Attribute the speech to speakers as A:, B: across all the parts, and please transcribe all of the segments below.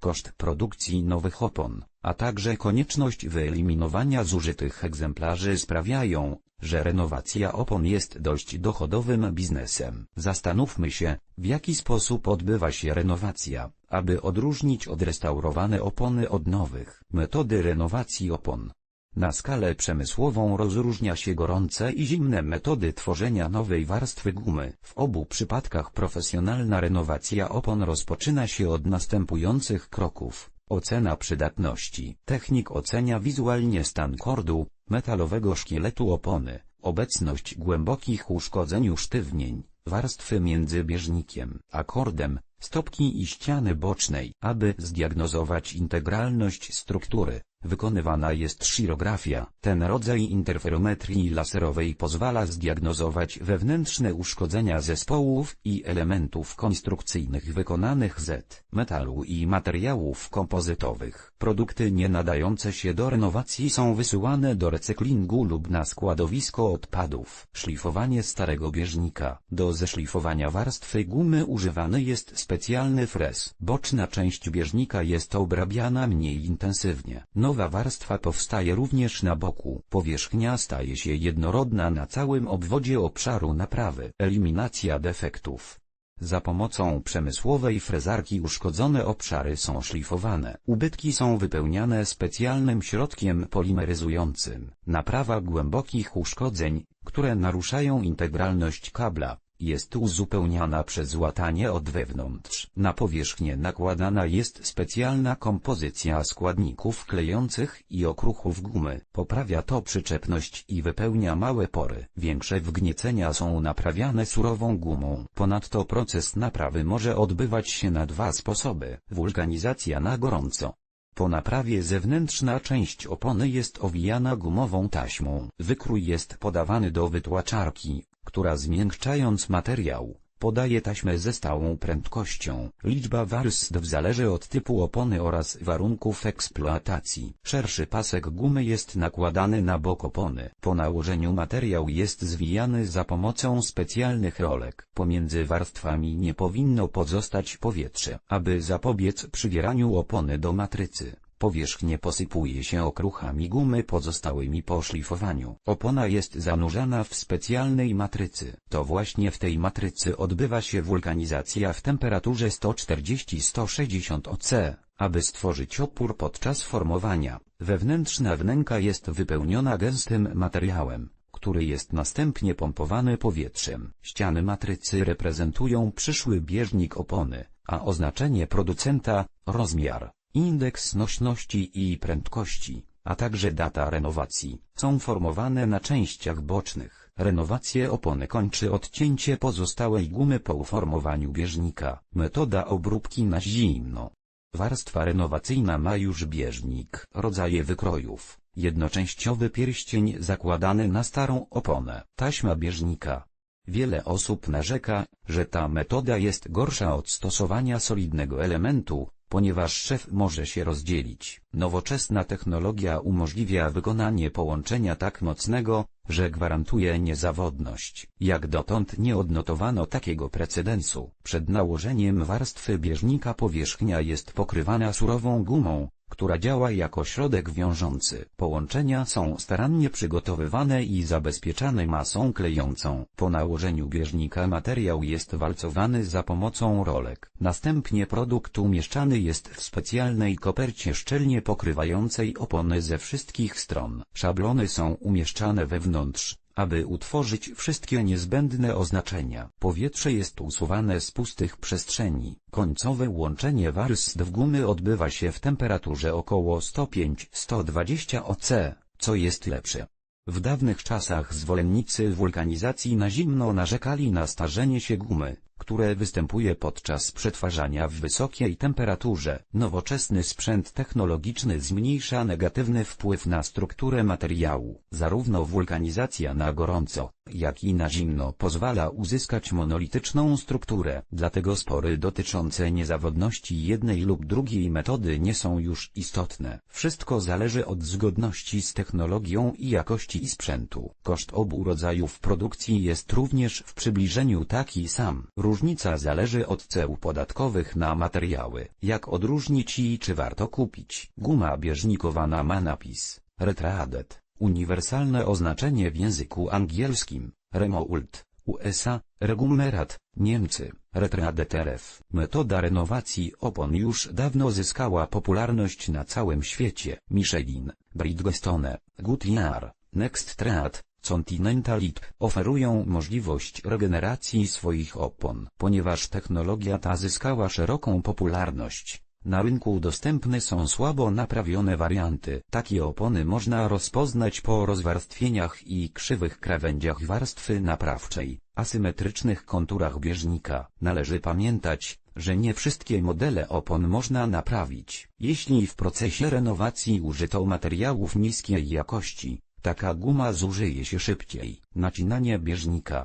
A: Koszt produkcji nowych opon, a także konieczność wyeliminowania zużytych egzemplarzy sprawiają, że renowacja opon jest dość dochodowym biznesem. Zastanówmy się, w jaki sposób odbywa się renowacja, aby odróżnić odrestaurowane opony od nowych. Metody renowacji opon. Na skalę przemysłową rozróżnia się gorące i zimne metody tworzenia nowej warstwy gumy. W obu przypadkach profesjonalna renowacja opon rozpoczyna się od następujących kroków. Ocena przydatności. Technik ocenia wizualnie stan kordu, metalowego szkieletu opony, obecność głębokich uszkodzeń usztywnień, warstwy między bieżnikiem a kordem, stopki i ściany bocznej. Aby zdiagnozować integralność struktury, wykonywana jest szirografia. Ten rodzaj interferometrii laserowej pozwala zdiagnozować wewnętrzne uszkodzenia zespołów i elementów konstrukcyjnych wykonanych z metalu i materiałów kompozytowych. Produkty nie nadające się do renowacji są wysyłane do recyklingu lub na składowisko odpadów. Szlifowanie starego bieżnika. Do zeszlifowania warstwy gumy używany jest specjalny frez. Boczna część bieżnika jest obrabiana mniej intensywnie. Nowa warstwa powstaje również na boku. Powierzchnia staje się jednorodna na całym obwodzie obszaru naprawy. Eliminacja defektów. Za pomocą przemysłowej frezarki uszkodzone obszary są szlifowane. Ubytki są wypełniane specjalnym środkiem polimeryzującym. Naprawa głębokich uszkodzeń, które naruszają integralność kabla, jest uzupełniana przez łatanie od wewnątrz. Na powierzchnię nakładana jest specjalna kompozycja składników klejących i okruchów gumy. Poprawia to przyczepność i wypełnia małe pory. Większe wgniecenia są naprawiane surową gumą. Ponadto proces naprawy może odbywać się na dwa sposoby. Wulkanizacja na gorąco. Po naprawie zewnętrzna część opony jest owijana gumową taśmą. Wykrój jest podawany do wytłaczarki, która zmiękczając materiał, podaje taśmę ze stałą prędkością. Liczba warstw zależy od typu opony oraz warunków eksploatacji. Szerszy pasek gumy jest nakładany na bok opony. Po nałożeniu materiał jest zwijany za pomocą specjalnych rolek. Pomiędzy warstwami nie powinno pozostać powietrze. Aby zapobiec przywieraniu opony do matrycy, Powierzchnię posypuje się okruchami gumy pozostałymi po szlifowaniu. Opona jest zanurzana w specjalnej matrycy. To właśnie w tej matrycy odbywa się wulkanizacja w temperaturze 140-160 oC. Aby stworzyć opór podczas formowania, wewnętrzna wnęka jest wypełniona gęstym materiałem który jest następnie pompowany powietrzem. Ściany matrycy reprezentują przyszły bieżnik opony, a oznaczenie producenta, rozmiar, indeks nośności i prędkości, a także data renowacji, są formowane na częściach bocznych. Renowację opony kończy odcięcie pozostałej gumy po uformowaniu bieżnika. Metoda obróbki na zimno. Warstwa renowacyjna ma już bieżnik. Rodzaje wykrojów. Jednoczęściowy pierścień zakładany na starą oponę. Taśma bieżnika. Wiele osób narzeka, że ta metoda jest gorsza od stosowania solidnego elementu, ponieważ szef może się rozdzielić. Nowoczesna technologia umożliwia wykonanie połączenia tak mocnego, że gwarantuje niezawodność. Jak dotąd nie odnotowano takiego precedensu. Przed nałożeniem warstwy bieżnika powierzchnia jest pokrywana surową gumą, która działa jako środek wiążący. Połączenia są starannie przygotowywane i zabezpieczane masą klejącą. Po nałożeniu bieżnika materiał jest walcowany za pomocą rolek. Następnie produkt umieszczany jest w specjalnej kopercie szczelnie pokrywającej opony ze wszystkich stron. Szablony są umieszczane wewnątrz, aby utworzyć wszystkie niezbędne oznaczenia. Powietrze jest usuwane z pustych przestrzeni. Końcowe łączenie warstw gumy odbywa się w temperaturze około 105-120 oC, co jest lepsze. W dawnych czasach zwolennicy wulkanizacji na zimno narzekali na starzenie się gumy, które występuje podczas przetwarzania w wysokiej temperaturze. Nowoczesny sprzęt technologiczny zmniejsza negatywny wpływ na strukturę materiału. Zarówno wulkanizacja na gorąco, jak i na zimno pozwala uzyskać monolityczną strukturę. Dlatego spory dotyczące niezawodności jednej lub drugiej metody nie są już istotne. Wszystko zależy od zgodności z technologią i jakości sprzętu. Koszt obu rodzajów produkcji jest również w przybliżeniu taki sam. Różnica zależy od ceł podatkowych na materiały. Jak odróżnić i czy warto kupić? Guma bieżnikowana ma napis Retradet, uniwersalne oznaczenie w języku angielskim, Remoult, USA, Regulmerat, Niemcy, Retradet RF. Metoda renowacji opon już dawno zyskała popularność na całym świecie. Michelin, Bridgestone, Goodyear, Nextrad, Continental oferują możliwość regeneracji swoich opon. Ponieważ technologia ta zyskała szeroką popularność, na rynku dostępne są słabo naprawione warianty. Takie opony można rozpoznać po rozwarstwieniach i krzywych krawędziach warstwy naprawczej, asymetrycznych konturach bieżnika. Należy pamiętać, że nie wszystkie modele opon można naprawić. Jeśli w procesie renowacji użyto materiałów niskiej jakości, taka guma zużyje się szybciej. Nacinanie bieżnika.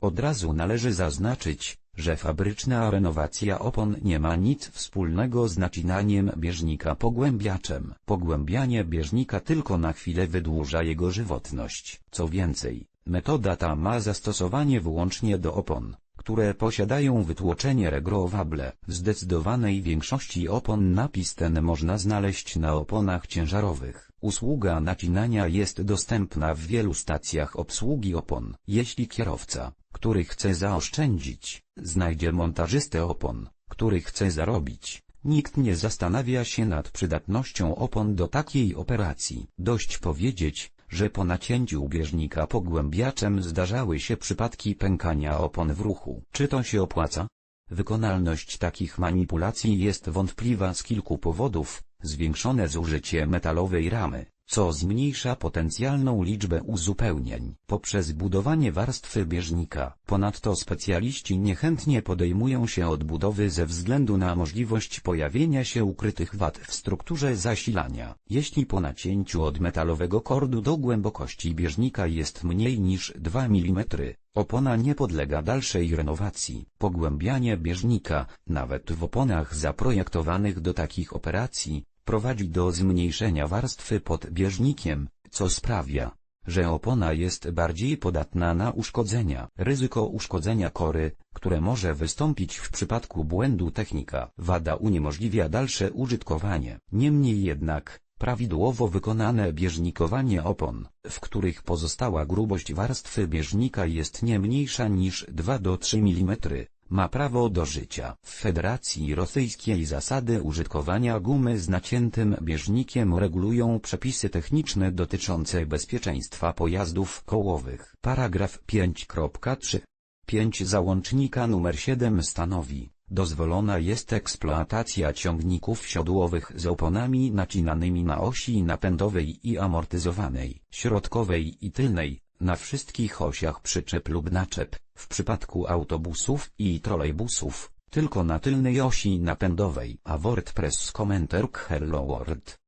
A: Od razu należy zaznaczyć, że fabryczna renowacja opon nie ma nic wspólnego z nacinaniem bieżnika pogłębiaczem. Pogłębianie bieżnika tylko na chwilę wydłuża jego żywotność. Co więcej, metoda ta ma zastosowanie wyłącznie do opon, które posiadają wytłoczenie regrowable. W zdecydowanej większości opon napis ten można znaleźć na oponach ciężarowych. Usługa nacinania jest dostępna w wielu stacjach obsługi opon. Jeśli kierowca, który chce zaoszczędzić, znajdzie montażystę opon, który chce zarobić, nikt nie zastanawia się nad przydatnością opon do takiej operacji. Dość powiedzieć, że po nacięciu bieżnika pogłębiaczem zdarzały się przypadki pękania opon w ruchu. Czy to się opłaca? Wykonalność takich manipulacji jest wątpliwa z kilku powodów, zwiększone zużycie metalowej ramy, co zmniejsza potencjalną liczbę uzupełnień poprzez budowanie warstwy bieżnika. Ponadto specjaliści niechętnie podejmują się odbudowy ze względu na możliwość pojawienia się ukrytych wad w strukturze zasilania. Jeśli po nacięciu od metalowego kordu do głębokości bieżnika jest mniej niż 2 mm, opona nie podlega dalszej renowacji. Pogłębianie bieżnika, nawet w oponach zaprojektowanych do takich operacji, prowadzi do zmniejszenia warstwy pod bieżnikiem, co sprawia, że opona jest bardziej podatna na uszkodzenia. Ryzyko uszkodzenia kory, które może wystąpić w przypadku błędu technika. Wada uniemożliwia dalsze użytkowanie. Niemniej jednak, prawidłowo wykonane bieżnikowanie opon, w których pozostała grubość warstwy bieżnika jest nie mniejsza niż 2 do 3 mm, ma prawo do życia. W Federacji Rosyjskiej zasady użytkowania gumy z naciętym bieżnikiem regulują przepisy techniczne dotyczące bezpieczeństwa pojazdów kołowych. Paragraf 5.3. 5 załącznika numer 7 stanowi, dozwolona jest eksploatacja ciągników siodłowych z oponami nacinanymi na osi napędowej i amortyzowanej, środkowej i tylnej, na wszystkich osiach przyczep lub naczep, w przypadku autobusów i trolejbusów, tylko na tylnej osi napędowej. A WordPress Commenter Hello World